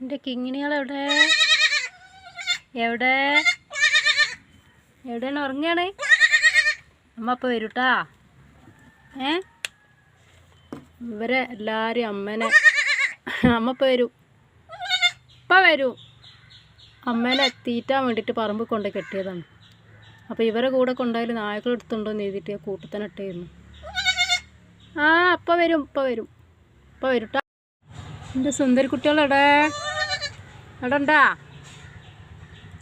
എന്റെ കിങ്ങിണികളെവിടെ? എവിടെ? എവിടെയാണ്? ഉറങ്ങുകയാണ്. അമ്മ അപ്പോൾ വരൂട്ടാ ഏ? ഇവരെ എല്ലാവരും അമ്മനെ. അമ്മ ഇപ്പോൾ വരൂ. ഇപ്പം വരൂ. അമ്മേനെ തീറ്റാൻ വേണ്ടിയിട്ട് പറമ്പ് കൊണ്ട് കെട്ടിയതാണ്. അപ്പോൾ ഇവരെ കൂടെ കൊണ്ടായാലും നായകൾ എടുത്തുണ്ടോ എന്ന് എഴുതിയിട്ട് ആ അപ്പം വരും ഇപ്പം വരും. ഇപ്പം വരൂട്ടാ എന്റെ സുന്ദരി കുട്ടികളെവിടെ അടണ്ടാ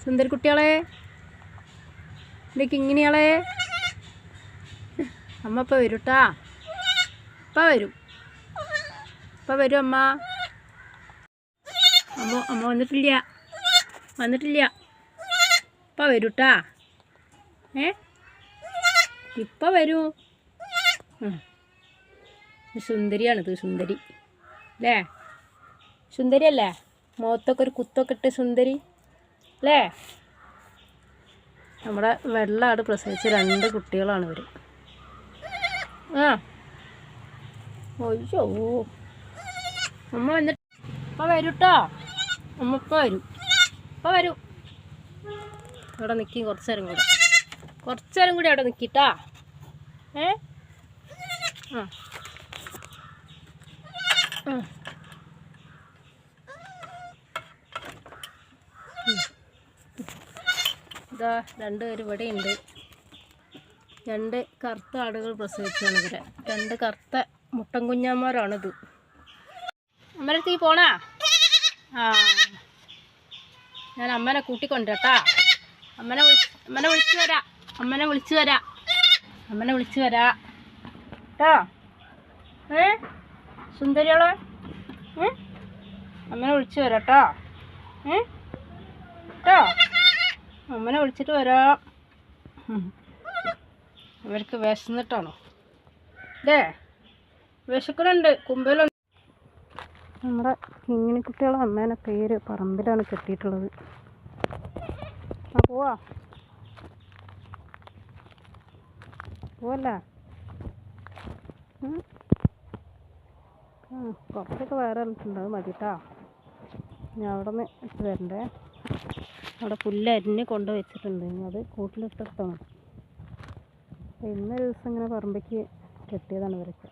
സുന്ദരി കുട്ടികളെ എന്റെ കിങ്ങിണികളെ അമ്മ ഇപ്പം വരൂട്ടാ? ഇപ്പം വരും. ഇപ്പം വരും അമ്മ. അമ്മ അമ്മ വന്നിട്ടില്ല. വന്നിട്ടില്ല. ഇപ്പം വരൂട്ടാ? ഏ? ഇപ്പം വരൂ. സുന്ദരിയാണിത് സുന്ദരി. അല്ലേ? സുന്ദരി അല്ലേ? മുഖത്തൊക്കെ ഒരു കുത്തൊക്കെ ഇട്ട് സുന്ദരി. അല്ലേ? നമ്മുടെ വെള്ളാട് പ്രസവിച്ച രണ്ട് കുട്ടികളാണ് ഇവർ ആ. അയ്യോ. അമ്മ വന്നിട്ട് ഇപ്പം വരും കേട്ടോ അമ്മ ഇപ്പം വരും. ഇപ്പം വരും. അവിടെ നിൽക്കി കുറച്ച് നേരം കൂടെ. കുറച്ച് നേരം കൂടി അവിടെ നിൽക്കിട്ടാ ഏ? ആ. ആ. ഇതാ രണ്ട് പേര് ഇവിടെ ഉണ്ട്. രണ്ട് കറുത്ത ആടുകൾ പ്രസവിച്ചാണ് ഇവരെ. രണ്ട് കറുത്ത മുട്ടൻ കുഞ്ഞന്മാരാണിത്. അമ്മരത്തേക്ക് പോണാ? ആ. ഞാൻ അമ്മനെ കൂട്ടിക്കൊണ്ടിരട്ടാ അമ്മനെ വിളി അമ്മനെ വിളിച്ചു വരാ. അമ്മനെ വിളിച്ചു വരാ. അമ്മനെ വിളിച്ചു വരാ. കേട്ടോ ഏ? സുന്ദരിയോളെ? ഏ? അമ്മനെ വിളിച്ചു വരാട്ടോ. ഏ? കേട്ടോ അമ്മനെ വിളിച്ചിട്ട് വരാം. അവർക്ക് വിശന്നിട്ടാണോ? ഇതേ വിശക്കണുണ്ട് കുമ്പലുണ്ട്. നമ്മുടെ കിങ്ങിണി കുട്ടികളെ അമ്മേനെ പേര് പറമ്പിലാണ് കെട്ടിയിട്ടുള്ളത്. ആ പോവാ. പോവല്ല? കുറച്ചൊക്കെ വേറെ ഉണ്ട് അത് ഞാൻ അവിടെ നിന്ന് തരണ്ടേ അവിടെ പുല്ല് അരിഞ്ഞ് കൊണ്ട് വെച്ചിട്ടുണ്ട്. അത് കൂട്ടിലിട്ടെടുത്താൽ ഇന്ന ദിവസം ഇങ്ങനെ പറമ്പയ്ക്ക് കെട്ടിയതാണ് ഇവരൊക്കെ.